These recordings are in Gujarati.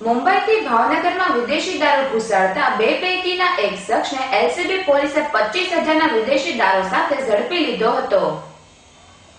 મુંબઈથી ભાવનગરમાં વિદેશી દારૂ ઘુસાડતા બે પૈકીના એક શખ્સને એલસીબી પોલીસે પચીસ હજારના વિદેશી દારૂ સાથે ઝડપી લીધો હતો.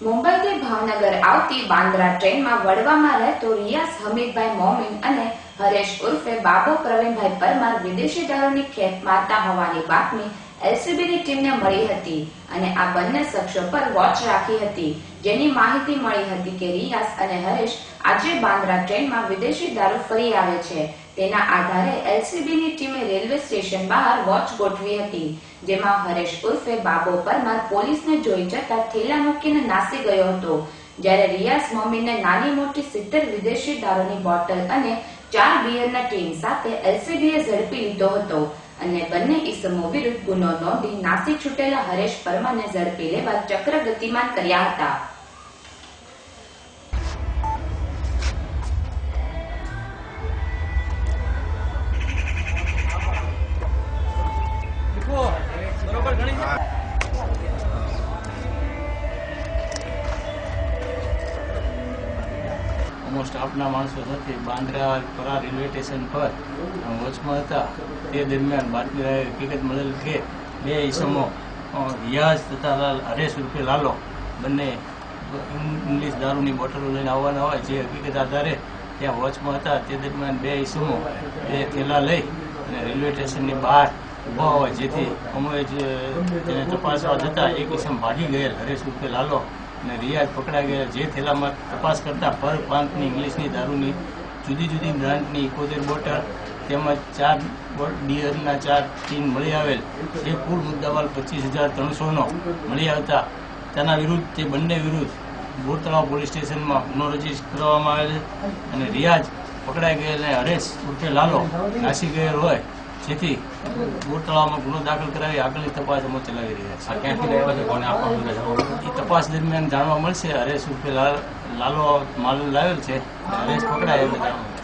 મુંબઈથી ભાવનગર આવતી બાંદ્રા ટ્રેનમાં વડવામાં રહેતો રિયાઝ હમીદભાઈ મોમીન અને હરેશ ઉર્ફે બાબો પ્રવીણભાઈ પરમાર વિદેશી દારૂની ખેપ મારતા હોવાની બાતમી એલસીબીની ટીમને મળી હતી અને આ બંને શખ્સો પર વોચ રાખી હતી, જેની માહિતી મળી હતી કે રિયાઝ અને હરેશ આજે બાંદ્રા ટ્રેનમાં વિદેશી દારૂ ફરી આવે છે. તેના આધારે એલસીબીની ટીમે રેલવે સ્ટેશન બહાર વોચ ગોઠવી હતી, જેમાં હરેશ ઉર્ફે બાબો પરમાર પોલીસને જોઈ જતા થેલા મૂકીને નાસી ગયો હતો. જ્યારે રિયાઝ મોમીને નાની મોટી સિત્તેર વિદેશી દારૂની બોટલ અને ચાર બિયરના ટીમ સાથે એલસીબીએ ઝડપી લીધો હતો. અને બંને ઈસમો વિરુદ્ધ ગુનો નોંધી નાસી છૂટેલા હરેશ પરમારને ઝડપી લેવા ચક્ર ગતિમાન કર્યા હતા. અમુક સ્ટાફના માણસો સાથે બાંદ્રા પરા રેલવે સ્ટેશન પર વચમાં હતા. તે દરમિયાન બાતમી હકીકત મળેલ કે બે ઈસમો રિયાઝ તથા હરેશ રૂપે લાલો, બંને ઇંગ્લિશ દારૂની બોટલો લઈને આવવાના હોય જે હકીકત આધારે ત્યાં વોચમાં હતા. તે દરમિયાન બે ઈસમો, બે થેલા લઈ અને રેલવે સ્ટેશનની બહાર ઊભા હોય, જેથી અમે જ તેને તપાસવા જતા એક ઈસમ ભાગી ગયેલ, હરેશ રૂપે લાલો. અને રિયાઝ પકડાઈ ગયા જે થેલામાં તપાસ કરતા પર પાંચની ઇંગ્લિશની દારૂની જુદી જુદી બ્રાન્ડની એકોતેર બોટલ તેમજ ચાર બિયરના ચાર ટીન મળી આવેલ. જે કુલ મુદ્દાવાલ પચીસ હજાર ત્રણસોનો મળી આવતા. તેના વિરુદ્ધ, તે બંને વિરુદ્ધ બોર તળાવ પોલીસ સ્ટેશનમાં ગુનો રજિસ્ટર કરવામાં આવેલ અને રિયાઝ પકડાઈ ગયેલ અને હરેશ ઉર્ફે લાલો નાસી ગયેલ હોય. જેથી બોર તળાવમાં ગુનો દાખલ કરાવી આગળની તપાસ અમે ચલાવી રહ્યા છીએ ક્યાંથી લાવ્યા છે, કોને આપવાનું એ તપાસ દરમિયાન જાણવા મળશે. હરેશ ઉર્ફે લાલ- માલ લાવેલ છે? હરેશ પકડાય એટલે જાણવા.